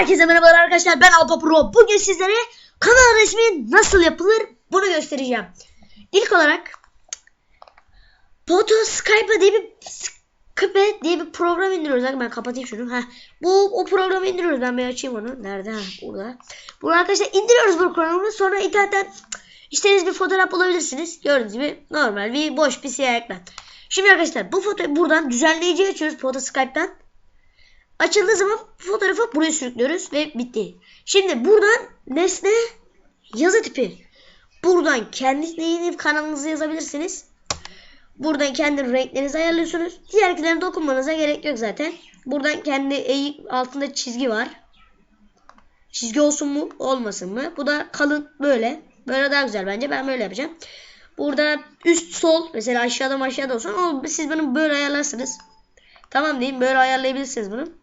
Herkese merhabalar arkadaşlar ben Alpa Pro. Bugün sizlere kanal resmi nasıl yapılır bunu göstereceğim. İlk olarak Photo Skype diye bir Skype diye bir program indiriyoruz. Ben kapatayım şunu. Heh. Bu o programı indiriyoruz. Ben bir açayım onu. Nerede? Ha, burada. Bunu arkadaşlar indiriyoruz bu programı. Sonra internetten istediğiniz bir fotoğraf bulabilirsiniz. Gördüğünüz gibi normal bir boş bir siyah ekran. Şimdi arkadaşlar bu fotoğrafı buradan düzenleyici açıyoruz Photo Skype'dan. Açıldığı zaman fotoğrafı buraya sürüklüyoruz ve bitti. Şimdi buradan nesne yazı tipi. Buradan kendi neyini kanalınızı yazabilirsiniz. Buradan kendi renklerinizi ayarlıyorsunuz. Diğerlerine dokunmanıza gerek yok zaten. Buradan kendi eğik altında çizgi var. Çizgi olsun mu olmasın mı? Bu da kalın böyle. Böyle daha güzel bence. Ben böyle yapacağım. Burada üst sol mesela aşağıda aşağıda olsun. Siz bunu böyle ayarlarsınız. Tamam diyeyim böyle ayarlayabilirsiniz bunu.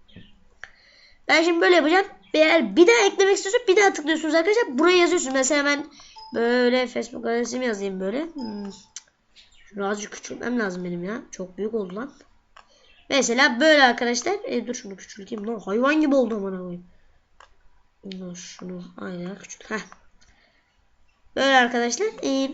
Ben şimdi böyle yapacağım. Eğer bir daha eklemek istiyorsanız bir daha tıklıyorsunuz arkadaşlar. Buraya yazıyorsunuz. Mesela ben böyle Facebook adresimi yazayım böyle. Hmm. Şunu azıcık küçültmem lazım benim ya. Çok büyük oldu lan. Mesela böyle arkadaşlar. E, dur şunu küçülteyim. Lan hayvan gibi oldu amına koyayım. Şunu aynen küçült. Heh. Böyle arkadaşlar. E,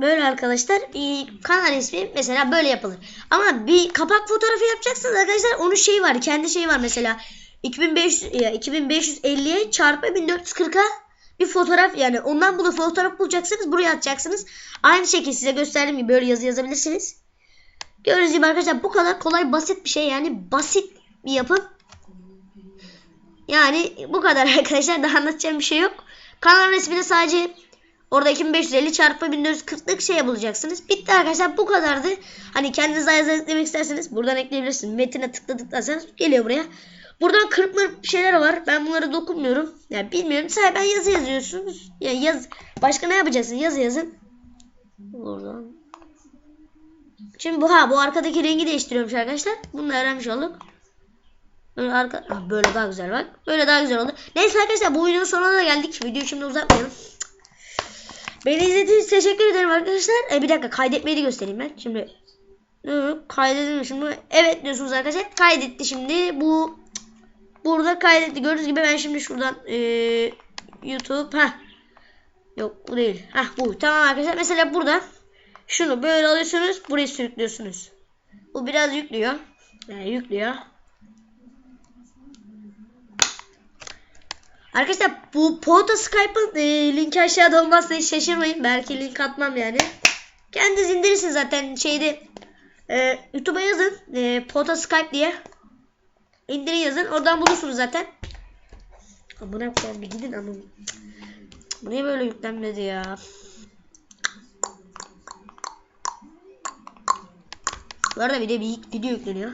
Böyle arkadaşlar e, kanal ismi mesela böyle yapılır. Ama bir kapak fotoğrafı yapacaksınız arkadaşlar. Onun şeyi var. Kendi şeyi var mesela. 2500 ya 2550'ye çarpı 1440'a bir fotoğraf yani ondan bunu fotoğraf bulacaksınız. Buraya atacaksınız. Aynı şekilde size gösterdiğim gibi böyle yazı yazabilirsiniz. Gördüğünüz gibi arkadaşlar bu kadar kolay basit bir şey yani basit bir yapım. Yani bu kadar arkadaşlar daha anlatacağım bir şey yok. Kanal resmini sadece Orada 2550 çarpı 1440'lık şey bulacaksınız. Bitti arkadaşlar bu kadardı. Hani kendiniz daha yazı eklemek isterseniz buradan ekleyebilirsiniz. Metine tıkladıklarsanız geliyor buraya. Buradan kırpma şeyler var. Ben bunlara dokunmuyorum. Yani bilmiyorum. Sadece ben yazı yazıyorsunuz. Yani yaz. Başka ne yapacaksınız? Yazı yazın. Buradan. Şimdi bu ha bu arkadaki rengi değiştiriyormuş arkadaşlar. Bunu öğrenmiş olduk. Böyle arka böyle daha güzel bak. Böyle daha güzel oldu. Neyse arkadaşlar bu videonun sonuna da geldik. Videoyu şimdi uzatmayalım. Beni izlediğiniz teşekkür ederim arkadaşlar. E, bir dakika kaydetmeyi de göstereyim ben. Şimdi kaydedelim şimdi. Evet diyorsunuz arkadaşlar. Kaydetti şimdi. Bu burada kaydetti. Gördüğünüz gibi ben şimdi şuradan e, YouTube ha Yok bu değil. Ha bu. Tamam arkadaşlar. Mesela burada şunu böyle alıyorsunuz. Burayı sürüklüyorsunuz. Bu biraz yüklüyor. Yani yüklüyor. Arkadaşlar bu Photo Skype'ın e, linki aşağıda olmazsa hiç şaşırmayın. Belki link atmam yani. Kendiniz indirirsiniz zaten şeyde e, YouTube'a yazın e, Photo Skype diye. İndirin yazın. Oradan bulursunuz zaten. Amına koyayım bir gidin ama. Bu niye böyle yüklenmedi ya? Bu arada bir de bir video yükleniyor.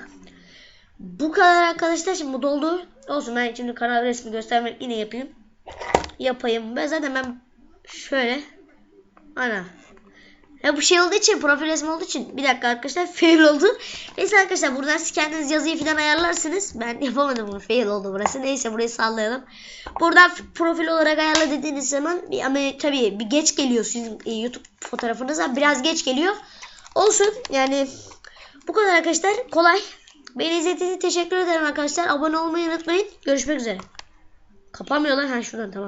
Bu kadar arkadaşlar şimdi bu doldu. Olsun ben şimdi kanal resmi göstermek yine yapayım. Yapayım. Ben zaten ben şöyle. Ana. Ya bu şey olduğu için profil resmi olduğu için bir dakika arkadaşlar fail oldu. Neyse arkadaşlar buradan siz kendiniz yazıyı falan ayarlarsınız. Ben yapamadım bunu fail oldu burası. Neyse burayı sallayalım. Buradan profil olarak ayarla dediğiniz zaman bir, ama tabii bir geç geliyor sizin e, YouTube fotoğrafınıza biraz geç geliyor. Olsun yani bu kadar arkadaşlar kolay. Beni izlediğiniz teşekkür ederim arkadaşlar. Abone olmayı unutmayın. Görüşmek üzere. Kapanmıyor lan. Ha şuradan tamam.